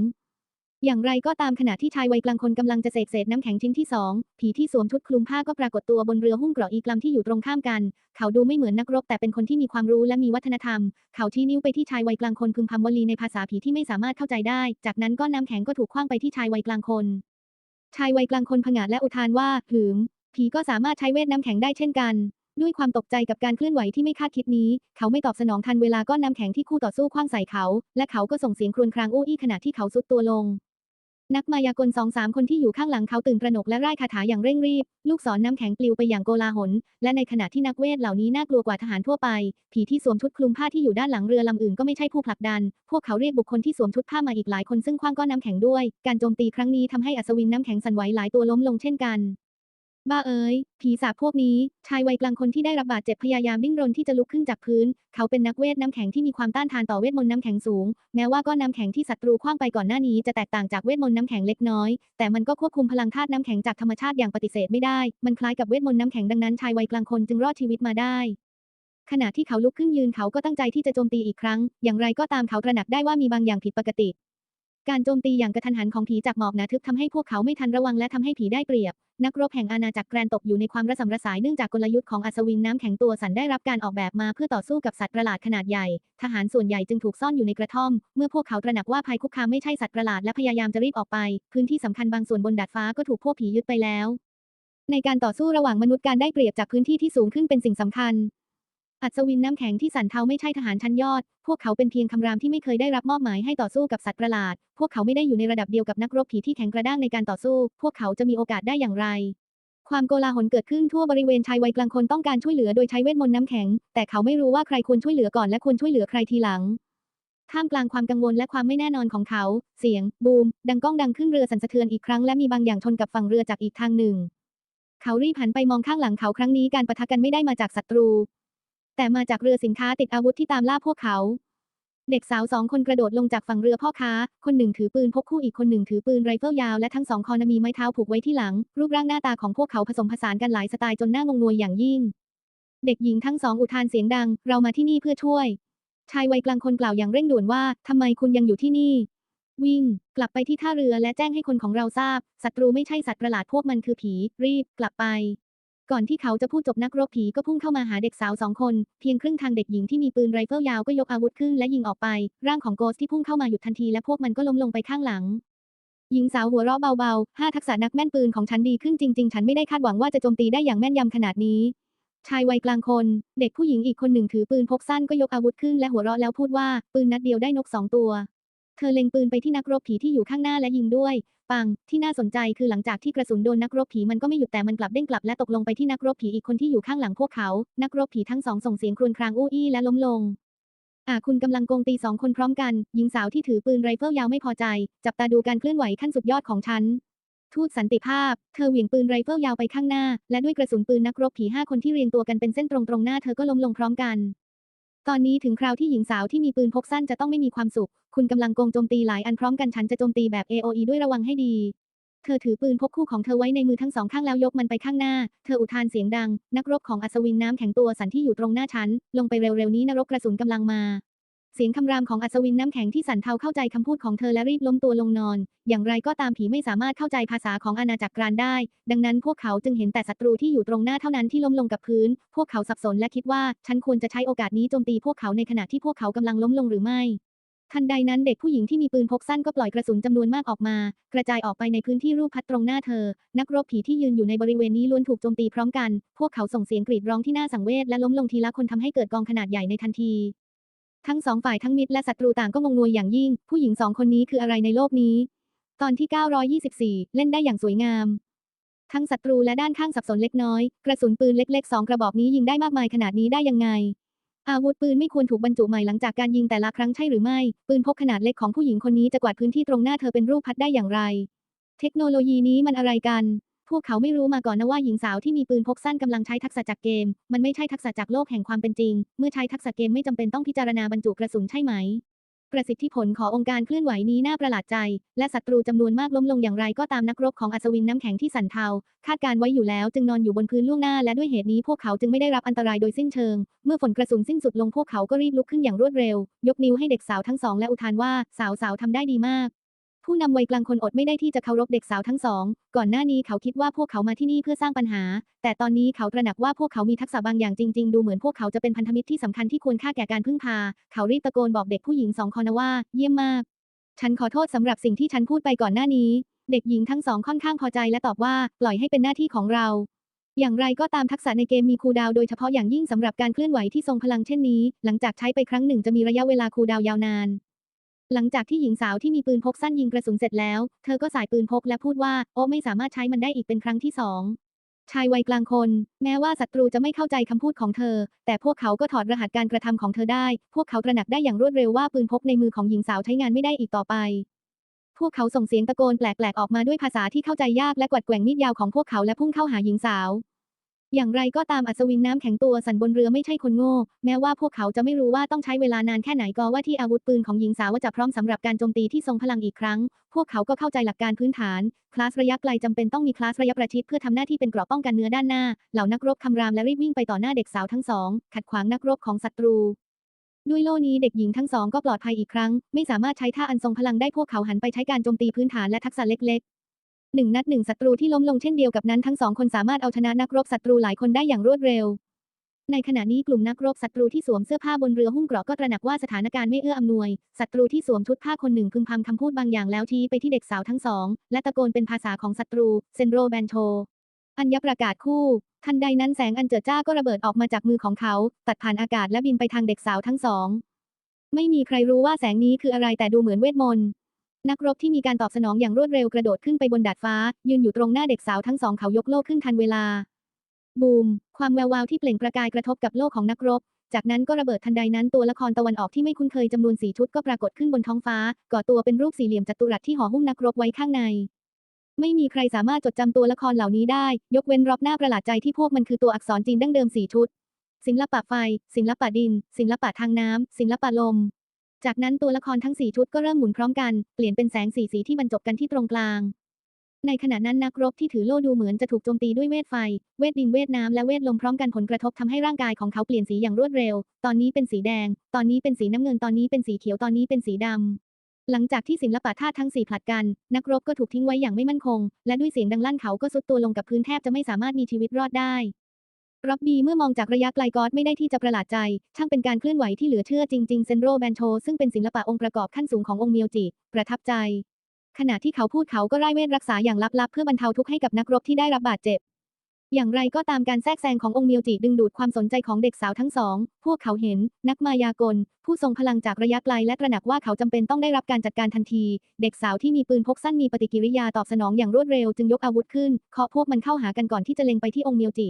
อย่างไรก็ตามขณะที่ชายวัยกลางคนกำลังจะเสกเศษน้ำแข็งชิ้นที่สองผีที่สวมชุดคลุมผ้าก็ปรากฏตัวบนเรือหุ้มเกราะอีกลำที่อยู่ตรงข้ามกัน เขาดูไม่เหมือนนักรบแต่เป็นคนที่มีความรู้และมีวัฒนธรรม เขาชี้นิ้วไปที่ชายวัยกลางคนพึมพำวลีในภาษาผีที่ไม่สามารถเข้าใจได้ จากนั้นก็น้ำแข็งก็ถูกคว้างไปที่ชายวัยกลางคน ชายวัยกลางคนผงาดและอุทานว่าหืม ผีก็สามารถใช้เวทน้ำแข็งได้เช่นกันด้วยความตกใจกับการเคลื่อนไหวที่ไม่คาดคิดนี้ เขาไม่ตอบสนองทันเวลาก้อนน้ำแข็งที่คู่ต่อสู้คว้างใส่เขา และเขาก็ส่งเสียงครวญครางอู้อี้ขณะที่เขาสุดตัวลง นักมายากลสองสามคนที่อยู่ข้างหลังเขาตื่นประหนกและไร้คาถาอย่างเร่งรีบ ลูกศรน้ำแข็งปลิวไปอย่างโกลาหล และในขณะที่นักเวทเหล่านี้น่ากลัวกว่าทหารทั่วไป ผีที่สวมชุดคลุมผ้าที่อยู่ด้านหลังเรือลำอื่นก็ไม่ใช่ผู้ผลักดัน พวกเขาเรียกบุคคลที่สวมชุดผ้ามาอีกหลายคนซึ่งคว้างก้อนน้ำแข็งด้วย การโจมตีครั้งนี้ทำให้อัศวินน้ำแข็งสั่นไหวหลายตัวล้มลงเช่นกัน บ้าเอ๋ย ผีสาจพวกนี้ ชายวัยกลางคนที่ได้รับบาดเจ็บพยายามดิ้นรนที่จะลุกขึ้นจากพื้น เขาเป็นนักเวทน้ำแข็งที่มีความต้านทานต่อเวทมนต์น้ำแข็งสูง แม้ว่าก้อนน้ำแข็งที่ศัตรูขว้างไปก่อนหน้านี้จะแตกต่างจากเวทมนต์น้ำแข็งเล็กน้อย แต่มันก็ควบคุมพลังธาตุน้ำแข็งจากธรรมชาติอย่างปฏิเสธไม่ได้ มันคล้ายกับเวทมนต์น้ำแข็งดังนั้นชายวัยกลางคนจึงรอดชีวิตมาได้ขณะที่เขาลุกขึ้นยืนเขาก็ตั้งใจที่จะโจมตีอีกครั้ง อย่างไรก็ตามเขาตระหนักได้ว่ามีบางอย่างผิดปกติ การโจมตีอย่างกระทันหันของผีจากหมอกหนาทึบทำให้พวกเขาไม่ทันระวังและทำให้ผีได้เปรียบ นักรบแห่งอาณาจักรแกรนตกอยู่ในความระสำระสายเนื่องจากกลยุทธ์ของอัศวินน้ำแข็งตัวสันได้รับการออกแบบมาเพื่อต่อสู้กับสัตว์ประหลาดขนาดใหญ่ ทหารส่วนใหญ่จึงถูกซ่อนอยู่ในกระท่อม เมื่อพวกเขาตระหนักว่าภัยคุกคามไม่ใช่สัตว์ประหลาดและพยายามจะรีบออกไป พื้นที่สำคัญบางส่วนบนดาดฟ้าก็ถูกพวกผียึดไปแล้ว ในการต่อสู้ระหว่างมนุษย์การได้เปรียบจากพื้นที่ที่สูงขึ้นเป็นสิ่งสำคัญ อัศวินน้ำแข็งที่สันเทาไม่ใช่ทหารชั้นยอด พวกเขาเป็นเพียงคำรามที่ไม่เคยได้รับมอบหมายให้ต่อสู้กับสัตว์ประหลาด พวกเขาไม่ได้อยู่ในระดับเดียวกับนักรบผีที่แข็งกระด้างในการต่อสู้ พวกเขาจะมีโอกาสได้อย่างไร ความโกลาหลเกิดขึ้นทั่วบริเวณชายวัยกลางคนต้องการช่วยเหลือโดยใช้เวทมนต์น้ำแข็ง แต่เขาไม่รู้ว่าใครควรช่วยเหลือก่อนและควรช่วยเหลือใครทีหลัง ท่ามกลางความกังวลและความไม่แน่นอนของเขา เสียง บูม ดังก้องดังขึ้นเรือสั่นสะเทือนอีกครั้งและมีบางอย่างชนกับฝั่งเรือจากอีกทางหนึ่ง เขารีบหันไปมองข้างหลังเขาครั้งนี้การปะทะกันไม่ได้มาจากศัตรู แต่มาจากเรือสินค้าติดอาวุธที่ตามล่าพวกเขา เด็กสาวสองคนกระโดดลงจากฝั่งเรือพ่อค้า คนหนึ่งถือปืนพกคู่อีกคนหนึ่งถือปืนไรเฟิลยาวและทั้งสองคอนมีไม้เท้าผูกไว้ที่หลัง รูปร่างหน้าตาของพวกเขาผสมผสานกันหลายสไตล์จนหน่างงงวยอย่างยิ่ง เด็กหญิงทั้งสองอุทานเสียงดัง เรามาที่นี่เพื่อช่วย ชายวัยกลางคนกล่าวอย่างเร่งด่วนว่าทำไมคุณยังอยู่ที่นี่วิ่ง กลับไปที่ท่าเรือและแจ้งให้คนของเราทราบศัตรูไม่ใช่สัตว์ประหลาดพวกมันคือผี รีบ กลับไป ก่อนที่เขาจะพูดจบนักรบผีก็พุ่งเข้ามาหาเด็กสาวสองคน เพียงครึ่งทางเด็กหญิงที่มีปืนไรเฟิลยาวก็ยกอาวุธขึ้นและยิงออกไป ร่างของโกสที่พุ่งเข้ามาหยุดทันทีและพวกมันก็ล้มลงไปข้างหลัง หญิงสาวหัวเราะเบาๆห้าทักษะนักแม่นปืนของฉันดีขึ้นจริงๆ ฉันไม่ได้คาดหวังว่าจะโจมตีได้อย่างแม่นยำขนาดนี้ ชายวัยกลางคน เด็กผู้หญิงอีกคนหนึ่งถือปืนพกสั้นก็ยกอาวุธขึ้นและหัวเราะแล้วพูดว่าปืนนัดเดียวได้นกสองตัว เธอเล็งปืนไปที่นักรบผีที่อยู่ข้างหน้าและยิงด้วย ปัง ที่น่าสนใจคือหลังจากที่กระสุนโดนนักรบผีมันก็ไม่หยุดแต่มันกลับเด้งกลับและตกลงไปที่นักรบผีอีกคนที่อยู่ข้างหลังพวกเขา นักรบผีทั้งสองส่งเสียงครวญครางอู้อี้และล้มลงอ่าคุณกำลังโกงตีสองคนพร้อมกัน หญิงสาวที่ถือปืนไรเฟิลยาวไม่พอใจ จับตาดูการเคลื่อนไหวขั้นสุดยอดของฉัน ทูตสันติภาพ เธอเหวี่ยงปืนไรเฟิลยาวไปข้างหน้า และด้วยกระสุนปืนนักรบผีห้าคนที่เรียงตัวกันเป็นเส้นตรงตรงหน้าเธอก็ล้มลงพร้อมกัน ตอนนี้ถึงคราวที่หญิงสาวที่มีปืนพกสั้นจะต้องไม่มีความสุข คุณกำลังโกงโจมตีหลายอันพร้อมกันฉันจะโจมตีแบบ AOE ด้วยระวังให้ดี เธอถือปืนพกคู่ของเธอไว้ในมือทั้งสองข้างแล้วยกมันไปข้างหน้า เธออุทานเสียงดัง นักรบของอัศวินน้ำแข็งตัวสันที่อยู่ตรงหน้าฉัน ลงไปเร็วๆนี้นรกกระสุนกำลังมา เสียงคำรามของอัศวินน้ำแข็งที่สันเทาเข้าใจคำพูดของเธอและรีบล้มตัวลงนอน อย่างไรก็ตามผีไม่สามารถเข้าใจภาษาของอาณาจักรกรานได้ ดังนั้นพวกเขาจึงเห็นแต่ศัตรูที่อยู่ตรงหน้าเท่านั้นที่ล้มลงกับพื้น พวกเขาสับสนและคิดว่า ฉันควรจะใช้โอกาสนี้โจมตีพวกเขาในขณะที่พวกเขากำลังล้มลงหรือไม่ทันใดนั้นเด็กผู้หญิงที่มีปืนพกสั้นก็ปล่อยกระสุนจำนวนมากออกมา กระจายออกไปในพื้นที่รูปพัดตรงหน้าเธอ นักรบผีที่ยืนอยู่ในบริเวณนี้ล้วนถูกโจมตีพร้อมกัน พวกเขาส่งเสียงกรีดร้องที่น่าสังเวชและล้มลงทีละคนทำให้เกิดกองขนาดใหญ่ในทันที ทั้งสองฝ่ายทั้งมิตรและศัตรูต่างก็งงงวยอย่างยิ่ง ผู้หญิงสองคนนี้คืออะไรในโลกนี้ ตอนที่ 924 เล่นได้อย่างสวยงาม ทั้งศัตรูและด้านข้างสับสนเล็กน้อย กระสุนปืนเล็กๆสองกระบอกนี้ยิงได้มากมายขนาดนี้ได้ยังไง อาวุธปืนไม่ควรถูกบรรจุใหม่หลังจากการยิงแต่ละครั้งใช่หรือไม่ ปืนพกขนาดเล็กของผู้หญิงคนนี้จะกวาดพื้นที่ตรงหน้าเธอเป็นรูปพัดได้อย่างไร เทคโนโลยีนี้มันอะไรกัน พวกเขาไม่รู้มาก่อนนะว่าหญิงสาวที่มีปืนพกสั้นกำลังใช้ทักษะจากเกม มันไม่ใช่ทักษะจากโลกแห่งความเป็นจริง เมื่อใช้ทักษะเกมไม่จำเป็นต้องพิจารณาบรรจุกระสุนใช่ไหม ประสิทธิผลขององค์การเคลื่อนไหวนี้น่าประหลาดใจ และศัตรูจำนวนมากล้มลงอย่างไรก็ตามนักรบของอัศวินน้ำแข็งที่สันเทา คาดการไว้อยู่แล้วจึงนอนอยู่บนพื้นล่วงหน้า และด้วยเหตุนี้พวกเขาจึงไม่ได้รับอันตรายโดยสิ้นเชิง เมื่อฝนกระสุนสิ้นสุดลงพวกเขาก็รีบลุกขึ้นอย่างรวดเร็ว ยกนิ้วให้เด็กสาวทั้งสองและอุทานว่าสาวสาวทำได้ดีมาก ผู้นำวัยกลางคนอดไม่ได้ที่จะเคารพเด็กสาวทั้งสอง ก่อนหน้านี้เขาคิดว่าพวกเขามาที่นี่เพื่อสร้างปัญหา แต่ตอนนี้เขาตระหนักว่าพวกเขามีทักษะบางอย่างจริง ๆ ดูเหมือนพวกเขาจะเป็นพันธมิตรที่สำคัญที่ควรค่าแก่การพึ่งพา เขารีบตะโกนบอกเด็กผู้หญิงสองคนว่า เยี่ยมมาก ฉันขอโทษสำหรับสิ่งที่ฉันพูดไปก่อนหน้านี้ เด็กหญิงทั้งสองค่อนข้างพอใจและตอบว่า ปล่อยให้เป็นหน้าที่ของเราอย่างไรก็ตามทักษะในเกมมีคูดาวโดยเฉพาะอย่างยิ่งสำหรับการเคลื่อนไหวที่ทรงพลังเช่นนี้ หลังจากใช้ไปครั้งหนึ่งจะมีระยะเวลาคูดาวยาวนาน หลังจากที่หญิงสาวที่มีปืนพกสั้นยิงกระสุนเสร็จแล้ว เธอก็สายปืนพกและพูดว่า โอ้ไม่สามารถใช้มันได้อีกเป็นครั้งที่สองชายวัยกลางคน แม้ว่าศัตรูจะไม่เข้าใจคำพูดของเธอ แต่พวกเขาก็ถอดรหัสการกระทำของเธอได้ พวกเขาตระหนักได้อย่างรวดเร็วว่าปืนพกในมือของหญิงสาวใช้งานไม่ได้อีกต่อไปพพวกเขาส่งเสียงตะโกนแปลกๆออกมาด้วยภาษาที่เข้าใจยากและกวัดแกว่งมีดยาวของพวกเขาและพุ่งเข้าหาหญิงสาว อย่างไรก็ตามอัศวินน้ำแข็งตัวสั่นบนเรือไม่ใช่คนโง่ แม้ว่าพวกเขาจะไม่รู้ว่าต้องใช้เวลานานแค่ไหนก็ว่าที่อาวุธปืนของหญิงสาวจะพร้อมสำหรับการโจมตีที่ทรงพลังอีกครั้ง พวกเขาก็เข้าใจหลักการพื้นฐาน คลาสระยะไกลจำเป็นต้องมีคลาสระยะประชิดเพื่อทำหน้าที่เป็นเกราะป้องกันเนื้อด้านหน้า เหล่านักรบคำรามและรีบวิ่งไปต่อหน้าเด็กสาวทั้งสอง ขัดขวางนักรบของศัตรูด้วยโล่นี้เด็กหญิงทั้งสองก็ปลอดภัยอีกครั้ง ไม่สามารถใช้ท่าอันทรงพลังได้พวกเขาหันไปใช้การโจมตีพื้นฐานและทักษะเล็ก หนึ่งนัดหนึ่งศัตรูที่ล้มลงเช่นเดียวกับนั้นทั้งสองคนสามารถเอาชนะนักรบศัตรูหลายคนได้อย่างรวดเร็ว ในขณะนี้กลุ่มนักรบศัตรูที่สวมเสื้อผ้าบนเรือหุ้มเกราะก็ตระหนักว่าสถานการณ์ไม่เอื้ออำนวย ศัตรูที่สวมชุดผ้าคนหนึ่งพึมพำคำพูดบางอย่างแล้วชี้ไปที่เด็กสาวทั้งสอง และตะโกนเป็นภาษาของศัตรูเซนโรแบนโชอัญญประกาศคู่ ทันใดนั้นแสงอันเจิดจ้าก็ระเบิดออกมาจากมือของเขา ตัดผ่านอากาศและบินไปทางเด็กสาวทั้งสอง ไม่มีใครรู้ว่าแสงนี้คืออะไรแต่ดูเหมือนเวทมนต์ นักรบที่มีการตอบสนองอย่างรวดเร็วกระโดดขึ้นไปบนดาดฟ้า ยืนอยู่ตรงหน้าเด็กสาวทั้งสองเขายกโล่ขึ้นทันเวลา บูม ความแวววาวที่เปล่งประกายกระทบกับโล่ของนักรบ จากนั้นก็ระเบิดทันใดนั้นตัวละครตะวันออกที่ไม่คุ้นเคยจำนวนสี่ชุดก็ปรากฏขึ้นบนท้องฟ้า ก่อตัวเป็นรูปสี่เหลี่ยมจัตุรัสที่ห่อหุ้มนักรบไว้ข้างใน ไม่มีใครสามารถจดจำตัวละครเหล่านี้ได้ ยกเว้นรอบหน้าประหลาดใจที่พวกมันคือตัวอักษรจีนดั้งเดิมสี่ชุดศิลปะไฟ ศิลปะดิน ศิลปะทางน้ำ ศิลปะลม จากนั้นตัวละครทั้งสี่ชุดก็เริ่มหมุนพร้อมกัน เปลี่ยนเป็นแสงสีสีที่บรรจบกันที่ตรงกลาง ในขณะนั้นนักรบที่ถือโล่ดูเหมือนจะถูกโจมตีด้วยเวทไฟ เวทดินเวทน้ำและเวทลมพร้อมกันผลกระทบทำให้ร่างกายของเขาเปลี่ยนสีอย่างรวดเร็ว ตอนนี้เป็นสีแดง ตอนนี้เป็นสีน้ำเงิน ตอนนี้เป็นสีเขียว ตอนนี้เป็นสีดำหลังจากที่ศิลปะธาตุทั้งสี่ผลัดกัน นักรบก็ถูกทิ้งไว้อย่างไม่มั่นคง และด้วยเสียงดังลั่นเขาก็สุดตัวลงกับพื้นแทบจะไม่สามารถมีชีวิตรอดได้ ร็อบบีเมื่อมองจากระยะไกลกอดไม่ได้ที่จะประหลาดใจ ช่างเป็นการเคลื่อนไหวที่เหลือเชื่อจริง ๆ เซนโรแบนโชซึ่งเป็นศิลปะองค์ประกอบขั้นสูงขององค์เมียวจิ ประทับใจ ขณะที่เขาพูดเขาก็ไล่เวทรักษาอย่างลับๆ เพื่อบรรเทาทุกข์ให้กับนักรบที่ได้รับบาดเจ็บ อย่างไรก็ตามการแทรกแซงขององค์เมียวจิดึงดูดความสนใจของเด็กสาวทั้งสอง พวกเขาเห็น นักมายากล ผู้ทรงพลังจากระยะไกลและตระหนักว่าเขาจำเป็นต้องได้รับการจัดการทันที เด็กสาวที่มีปืนพกสั้นมีปฏิกิริยาตอบสนองอย่างรวดเร็วจึงยกอาวุธขึ้นเคาะพวกมันเข้าหากันก่อนที่จะเล็งไปที่องค์เมียวจิ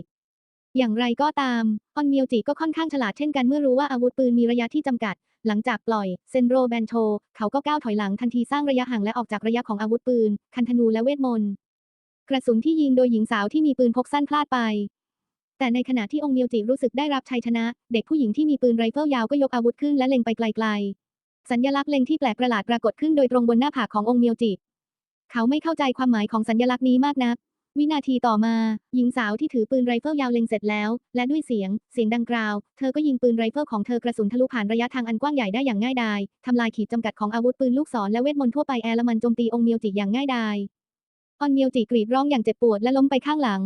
อย่างไรก็ตาม ออนเมียวจิก็ค่อนข้างฉลาดเช่นกันเมื่อรู้ว่าอาวุธปืนมีระยะที่จำกัด หลังจากปล่อย เซนโรแบนโช เขาก็ก้าวถอยหลังทันทีสร้างระยะห่างและออกจากระยะของอาวุธปืน คันธนูและเวทมนต์ กระสุนที่ยิงโดยหญิงสาวที่มีปืนพกสั้นพลาดไป แต่ในขณะที่องค์เมียวจิรู้สึกได้รับชัยชนะ เด็กผู้หญิงที่มีปืนไรเฟิลยาวก็ยกอาวุธขึ้นและเล็งไปไกล ๆ สัญลักษณ์เล็งที่แปลกประหลาดปรากฏขึ้นโดยตรงบนหน้าผากขององค์เมียวจิ เขาไม่เข้าใจความหมายของสัญลักษณ์นี้มากนัก วินาทีต่อมา หญิงสาวที่ถือปืนไรเฟิลยาวเล็งเสร็จแล้ว และด้วยเสียง เสียงดังกล่าว เธอก็ยิงปืนไรเฟิลของเธอกระสุนทะลุผ่านระยะทางอันกว้างใหญ่ได้อย่างง่ายดายทำลายขีดจำกัดของอาวุธปืนลูกศรและเวทมนต์ทั่วไปแอร์ละมันโจมตีองค์เมียวจิอย่างง่ายดายออนเมียวจิกรีดร้องอย่างเจ็บปวดและล้มไปข้างหลัง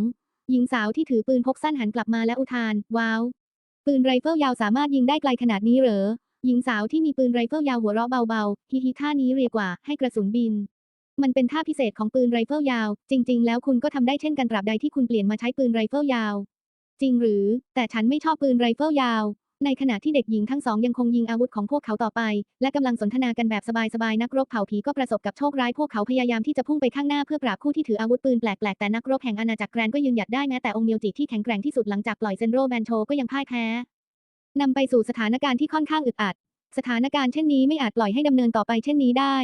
หญิงสาวที่ถือปืนพกสั้นหันกลับมาและอุทาน ว้าว ปืนไรเฟิลยาวสามารถยิงได้ไกลขนาดนี้เหรอหญิงสาวที่มีปืนไรเฟิลยาวหัวเราะเบาๆฮิฮิท่านี้เรียกว่าให้กระสุนบิน มันเป็นท่าพิเศษของปืนไรเฟิลยาว จริง ๆ แล้วคุณก็ทำได้เช่นกันตราบใดที่คุณเปลี่ยนมาใช้ปืนไรเฟิลยาว จริงหรือ แต่ฉันไม่ชอบปืนไรเฟิลยาว ในขณะที่เด็กหญิงทั้งสองยังคงยิงอาวุธของพวกเขาต่อไป และกำลังสนทนากันแบบสบายๆนักรบเผ่าผีก็ประสบกับโชคร้ายพวกเขาพยายามที่จะพุ่งไปข้างหน้าเพื่อปราบคู่ที่ถืออาวุธปืนแปลกๆแต่นักรบแห่งอาณาจักรแกรนก็ยืนหยัดได้แม้แต่องค์เมียวจิที่แข็งแกร่งที่สุดหลังจากปล่อยเซนโรแบนโชก็ยังพ่ายแพ้นำไปสู่สถานการณ์ที่ค่อนข้างอึดอัด สถานการณ์เช่นนี้ไม่อาจปล่อยให้ดำเนินต่อไปเช่นนี้ได้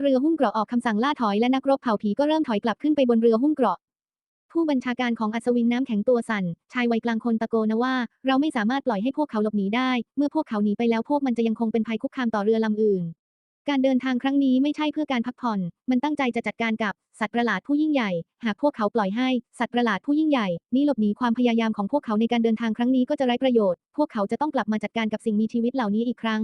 เรือหุ้มเกราะออกคำสั่งล่าถอยและนักรบเผ่าผีก็เริ่มถอยกลับขึ้นไปบนเรือหุ้มเกราะ ผู้บัญชาการของอัศวินน้ำแข็งตัวสั่น ชายวัยกลางคนตะโกนว่า เราไม่สามารถปล่อยให้พวกเขาหลบหนีได้ เมื่อพวกเขาหนีไปแล้วพวกมันจะยังคงเป็นภัยคุกคามต่อเรือลำอื่น การเดินทางครั้งนี้ไม่ใช่เพื่อการพักผ่อน มันตั้งใจจะจัดการกับสัตว์ประหลาดผู้ยิ่งใหญ่ หากพวกเขาปล่อยให้สัตว์ประหลาดผู้ยิ่งใหญ่นี่หลบหนีความพยายามของพวกเขาในการเดินทางครั้งนี้ก็จะไร้ประโยชน์ พวกเขาจะต้องกลับมาจัดการกับสิ่งมีชีวิตเหล่านี้อีกครั้ง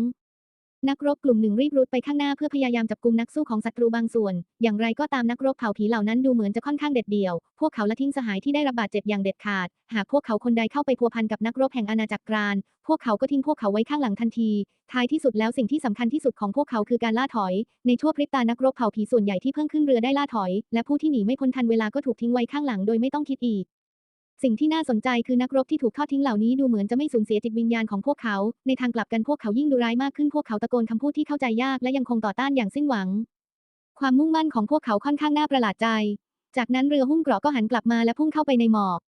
นักรบกลุ่มหนึ่งรีบรุดไปข้างหน้าเพื่อพยายามจับกุมนักสู้ของศัตรูบางส่วน อย่างไรก็ตามนักรบเผ่าผีเหล่านั้นดูเหมือนจะค่อนข้างเด็ดเดี่ยว พวกเขาละทิ้งสหายที่ได้รับบาดเจ็บอย่างเด็ดขาด หากพวกเขาคนใดเข้าไปพัวพันกับนักรบแห่งอาณาจักรกราน พวกเขาก็ทิ้งพวกเขาไว้ข้างหลังทันที ท้ายที่สุดแล้วสิ่งที่สำคัญที่สุดของพวกเขาคือการล่าถอย ในชั่วพริบตานักรบเผ่าผีส่วนใหญ่ที่เพิ่งขึ้นเรือได้ล่าถอย และผู้ที่หนีไม่พ้นทันเวลาก็ถูกทิ้งไว้ข้างหลังโดยไม่ต้องคิดอีก สิ่งที่น่าสนใจคือนักรบที่ถูกทอดทิ้งเหล่านี้ดูเหมือนจะไม่สูญเสียจิตวิญญาณของพวกเขา ในทางกลับกันพวกเขายิ่งดูร้ายมากขึ้นพวกเขาตะโกนคำพูดที่เข้าใจยากและยังคงต่อต้านอย่างสิ้นหวัง ความมุ่งมั่นของพวกเขาค่อนข้างน่าประหลาดใจ จากนั้นเรือหุ้มเกราะก็หันกลับมาและพุ่งเข้าไปในหมอก